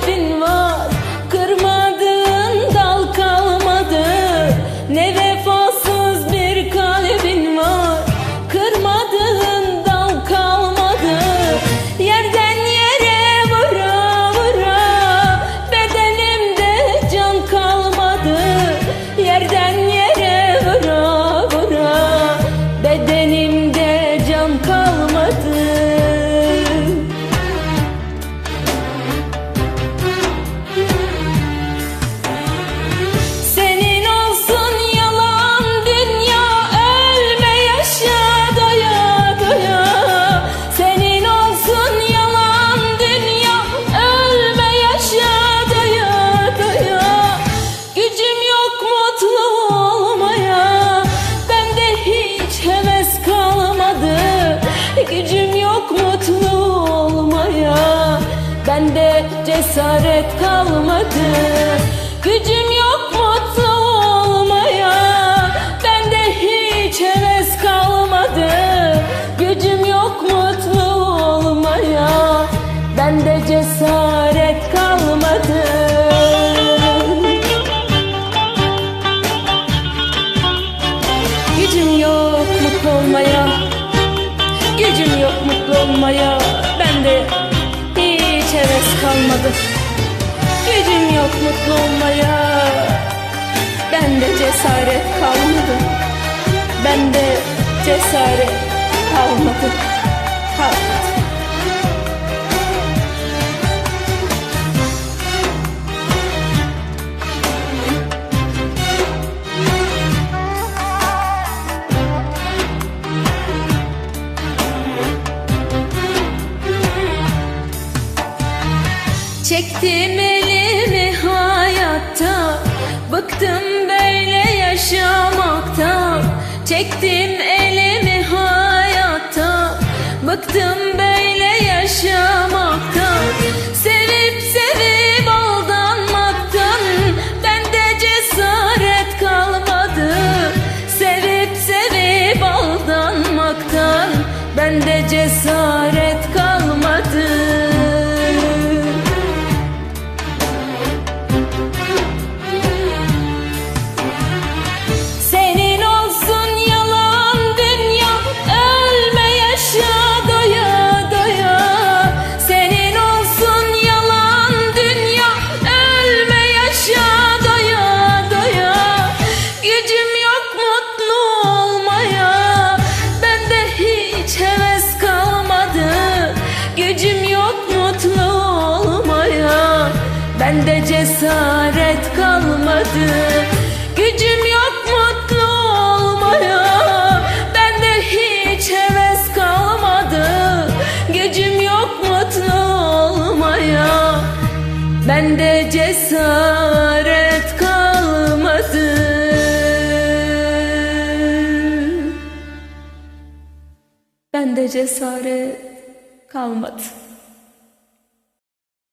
living Bende cesaret kalmadı. Gücüm yok mutlu olmaya Bende hiç heves kalmadı. Gücüm yok mutlu olmaya Bende cesaret kalmadı. Gücüm yok mutlu olmaya Gücüm yok mutlu olmaya kalmadı Gücüm yok mutlu olmaya. Bende cesaret kalmadı. Bende cesaret Kalmadı Çektim elimi hayatta Bıktım böyle yaşamaktan. Çektim elimi hayatta Bıktım Gücüm yok mutlu olmaya. Bende hiç heves kalmadı. Gücüm yok mutlu olmaya. Bende cesaret kalmadı. Bende cesaret kalmadı